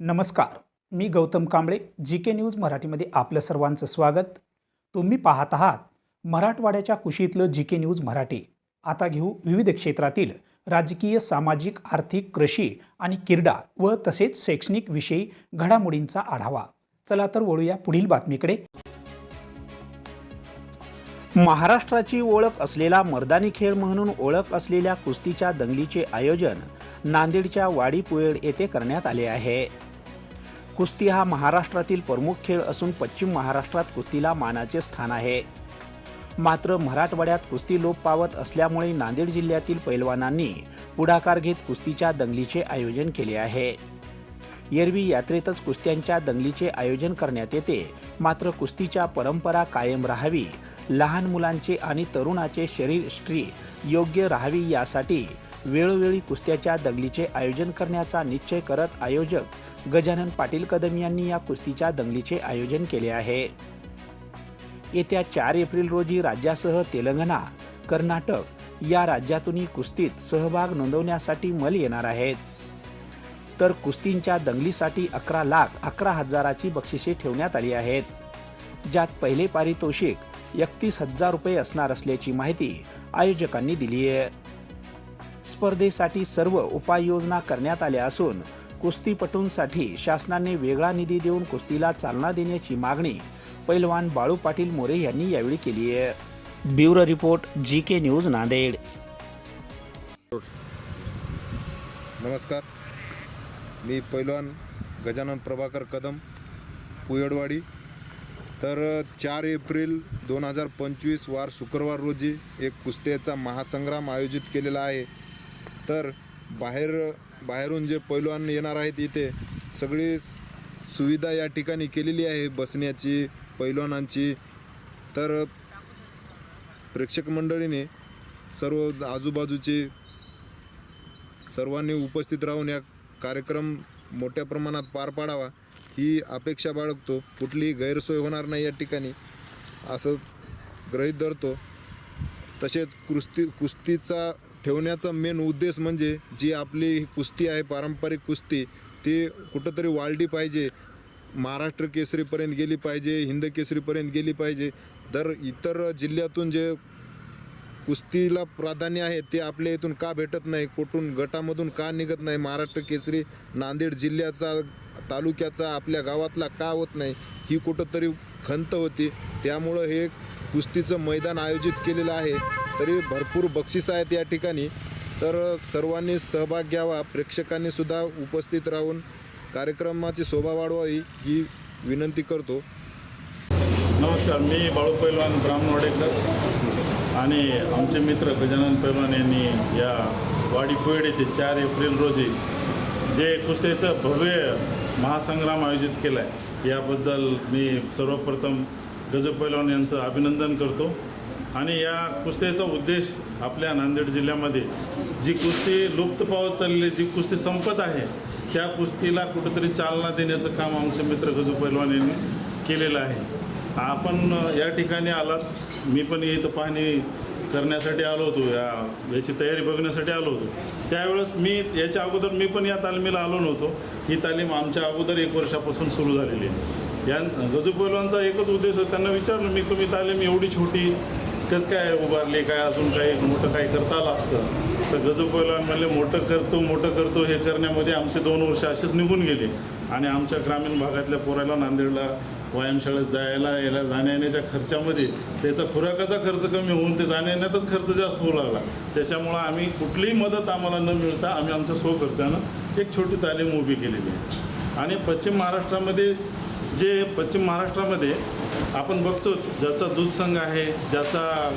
नमस्कार. मी Gautam Kamble G K news मराठीमध्ये आपलं सर्वांचं स्वागत. तुम्ही पाहत आहात मराठवाड्याच्या कुशीतलं जी के न्यूज मराठी. आता घेऊ विविध क्षेत्रातील राजकीय सामाजिक आर्थिक कृषी आणि क्रीडा व तसेच शैक्षणिक विषयी घडामोडींचा आढावा. चला तर वळूया पुढील बातमीकडे. महाराष्ट्राची ओळख असलेला मर्दानी खेळ म्हणून ओळख असलेल्या कुस्तीच्या दंगलीचे आयोजन नांदेडच्या वाडीपुयेड येथे करण्यात आले आहे. कुस्ती हा महाराष्ट्रातील प्रमुख खेळ असून पश्चिम महाराष्ट्रात कुस्तीला मानाचे स्थान आहे. मात्र मराठवाड्यात कुस्ती लोप पावत असल्यामुळे नांदेड जिल्ह्यातील पैलवानांनी पुढाकार घेत कुस्तीच्या दंगलीचे आयोजन केले आहे. एरवी यात्रेतच कुस्त्यांच्या दंगलीचे आयोजन करण्यात येते. मात्र कुस्तीच्या परंपरा कायम राहावी लहान मुलांचे आणि तरुणाचे शरीरश्री योग्य राहावी यासाठी वेळोवेळी कुस्त्याच्या दंगलीचे आयोजन करण्याचा निश्चय करत आयोजक गजानन पाटील कदम यांनी या कुस्तीच्या दंगलीचे आयोजन केले आहे. येत्या चार एप्रिल रोजी राज्यासह तेलंगणा कर्नाटक या राज्यातूनही कुस्तीत सहभाग नोंदवण्यासाठी मल येणार आहेत. तर कुस्तींच्या दंगलीसाठी अकरा लाख अकरा हजाराची बक्षिसे ठेवण्यात आली आहेत. ज्यात पहिले पारितोषिक एकतीस हजार रुपये असणार असल्याची माहिती आयोजकांनी दिली आहे. स्पर्धेसाठी सर्व उपाययोजना करण्यात आल्या असून कुस्तीपटूंसाठी शासनाने वेगळा निधी देऊन कुस्तीला चालना देण्याची मागणी पैलवान बाळू पाटील मोरे यांनी यावेळी केली आहे. Bureau report G K news Nanded. नमस्कार. मी पैलवान गजानन प्रभाकर कदम पुयडवाडी. तर चार एप्रिल दोन हजार पंचवीस वार शुक्रवार रोजी एक कुस्त्याचा महासंग्राम आयोजित केलेला आहे. तर बाहेर बाहेरून जे पैलवान येणार आहेत इथे सगळी सुविधा या ठिकाणी केलेली आहे बसण्याची पैलवानांची. तर प्रेक्षक मंडळीने सर्व आजूबाजूची सर्वांनी उपस्थित राहून या कार्यक्रम मोठ्या प्रमाणात पार पाडावा ही अपेक्षा बाळगतो. कुठलीही गैरसोय होणार नाही या ठिकाणी असं ग्रहीत धरतो. तसेच कुस्ती कुस्तीचा ठेवण्याचा मेन उद्देश म्हणजे जी आपली कुस्ती आहे पारंपरिक कुस्ती ती कुठंतरी वाढली पाहिजे. महाराष्ट्र केसरीपर्यंत गेली पाहिजे हिंद केसरीपर्यंत गेली पाहिजे. तर इतर जिल्ह्यातून जे कुस्तीला प्राधान्य आहे ते आपल्या इथून का भेटत नाही कुठून गटामधून का निघत नाही महाराष्ट्र केसरी नांदेड जिल्ह्याचा तालुक्याचा आपल्या गावातला का होत नाही ही कुठंतरी खंत होती. त्यामुळं हे कुस्तीचं मैदान आयोजित केलेलं आहे. तरी भरपूर बक्षीस आहेत या ठिकाणी. तर सर्वांनी सहभाग घ्यावा. प्रेक्षकांनी सुद्धा उपस्थित राहून कार्यक्रमाची शोभा वाढवावी ही विनंती करतो. नमस्कार मी बाळू पैलवान ब्राह्मणवाडेकर आणि आमचे मित्र गजानन पैलवान यांनी या वाडी पुयड येथे चार एप्रिल रोजी जे कुस्तीचं भव्य महासंग्राम आयोजित केला आहे याबद्दल मी सर्वप्रथम गजू पैलवान यांचं अभिनंदन करतो. आणि या कुस्तीचा उद्देश आपल्या नांदेड जिल्ह्यामध्ये जी कुस्ती लुप्त पावत चाललेली जी कुस्ती संपत आहे त्या कुस्तीला कुठंतरी चालना देण्याचं काम आमचे मित्र गजू पैलवान यांनी केलेलं आहे. आपण या ठिकाणी आलात मी पण इथं पाहणी करण्यासाठी आलो होतो या याची तयारी बघण्यासाठी आलो होतो. त्यावेळेस मी याच्या अगोदर मी पण या तालमीला आलो नव्हतो. ही तालीम आमच्या अगोदर एक वर्षापासून सुरू झालेली आहे. या गजू पैलवानचा एकच उद्देश होता त्यांना विचारलं मी तुम्ही तालीम एवढी छोटी कसं काय उभारली काय अजून काही मोठं काही करता आलं असतं तर गजू म्हणले मोठं करतो मोठं करतो हे करण्यामध्ये आमचे दोन वर्ष असेच निघून गेले. आणि आमच्या ग्रामीण भागातल्या पोराला नांदेडला व्यायामशाळेत जायला यायला जाण्या येण्याच्या खर्चामध्ये त्याचा खुराकाचा खर्च कमी होऊन ते जाण्या येण्यातच खर्च जास्त होऊ लागला. त्याच्यामुळं आम्ही कुठलीही मदत आम्हाला न मिळता आम्ही आमच्या स्वखर्चानं एक छोटी तालीम उभी केलेली आहे. आणि पश्चिम महाराष्ट्रामध्ये जे पश्चिम महाराष्ट्रामध्ये आपण बघतो ज्याचा दूध संघ आहे ज्याचा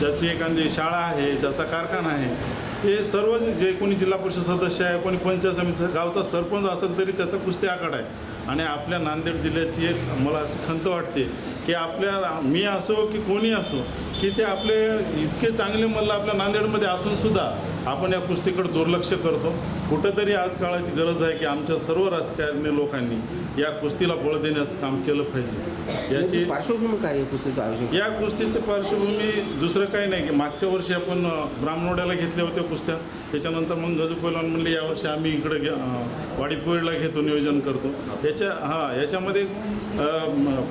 ज्याची एखादी शाळा आहे ज्याचा कारखाना आहे हे सर्व जे कोणी जिल्हा परिषद सदस्य आहे कोणी पंचायत समिती गावचा सरपंच असेल तरी त्याचा कुस्ती आकड आहे. आणि आपल्या नांदेड जिल्ह्याची एक मला अशी खंत वाटते की आपल्या मी असो की कोणी असो की ते आपले इतके चांगले मल्ल आपल्या नांदेडमध्ये असून सुद्धा आपण या कुस्तीकडे दुर्लक्ष करतो. कुठंतरी आज काळाची गरज आहे की आमच्या सर्व राजकारणी लोकांनी या कुस्तीला बळ देण्याचं काम केलं पाहिजे. याची पार्श्वभूमी काय कुस्तीचं आयोजन? या कुस्तीची पार्श्वभूमी दुसरं काही नाही की मागच्या वर्षी आपण अ, ब्राह्मणवाड्याला घेतल्या होत्या कुस्त्या. त्याच्यानंतर मग गजू पैलवान म्हणले यावर्षी आम्ही इकडे घे अं, वाडी पुळेला घेतो नियोजन करतो. याच्या हां याच्यामध्ये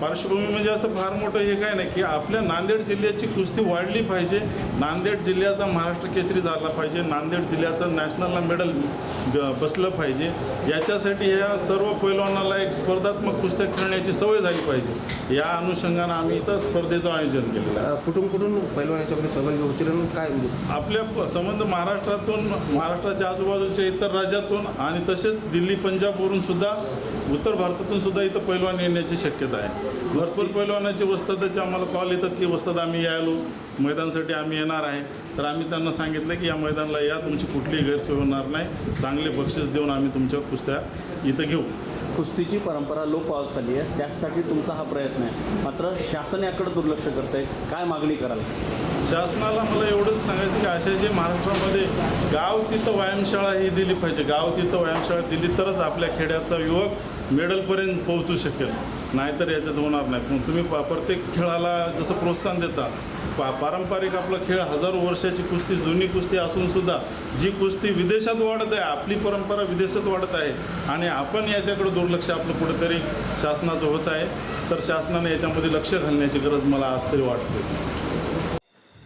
पार्श्वभूमी म्हणजे असं फार मोठं हे काय नाही की आपल्या नांदेड जिल्ह्याची कुस्ती वाढली पाहिजे. नांदेड जिल्ह्याचा महाराष्ट्र केसरी झाला पाहिजे. नांदेड जिल्ह्याचं नॅशनलला मेडल बसलं पाहिजे. याच्यासाठी ह्या सर्व पैलवानाला एक स्पर्धात्मक कुस्त्या खेळण्याची सवय झाली पाहिजे. या अनुषंगानं आम्ही इथं स्पर्धेचं आयोजन केलेलं आहे. कुठून कुठून पैलवान याच्यामध्ये सहभागी होतील काय म्हणजे? आपल्या संबंध महाराष्ट्रातून महाराष्ट्राच्या आजूबाजूच्या इतर राज्यातून आणि तसेच दिल्ली पंजाबवरून सुद्धा उत्तर भारतातून सुद्धा इथं पैलवान येण्याची शक्यता आहे. भरपूर पैलवानाची वस्तादाचे आम्हाला कॉल येतात की वस्तात आम्ही यायलो मैदानासाठी आम्ही येणार आहे. तर आम्ही त्यांना सांगितलं की या मैदानाला या तुमची कुठलीही गैरसोय होणार नाही. चांगले बक्षीस देऊन आम्ही तुमच्या कुस्त्या इथं घेऊ. कुस्तीची परंपरा लोप पावत चालली आहे त्यासाठी तुमचा हा प्रयत्न आहे. मात्र शासन याकडे दुर्लक्ष करत आहे काय मागणी कराल? शासनाला मला एवढंच सांगायचं की अशा जे महाराष्ट्रामध्ये गाव तिथं व्यायामशाळा ही दिली पाहिजे. गाव तिथं व्यायामशाळा दिली तरच आपल्या खेड्याचा युवक मेडलपर्यंत पोहोचू शकेल. नाहीतर याच्यात होणार नाही. पण तुम्ही पा प्रत्येक खेळाला जसं प्रोत्साहन देता पा पारंपरिक आपला खेळ हजारो वर्षाची कुस्ती जुनी कुस्ती असून सुद्धा जी कुस्ती विदेशात वाढत आहे आपली परंपरा विदेशात वाढत आहे आणि आपण याच्याकडे दुर्लक्ष आपलं कुठेतरी शासनाचं होत आहे तर शासनाने याच्यामध्ये लक्ष घालण्याची गरज मला आज तरी वाटते.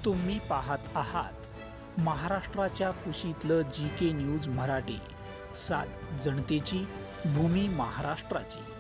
तुम्ही पाहत आहात महाराष्ट्राच्या कुशीतलं जी के न्यूज मराठी. सात जनतेची भूमी महाराष्ट्राची.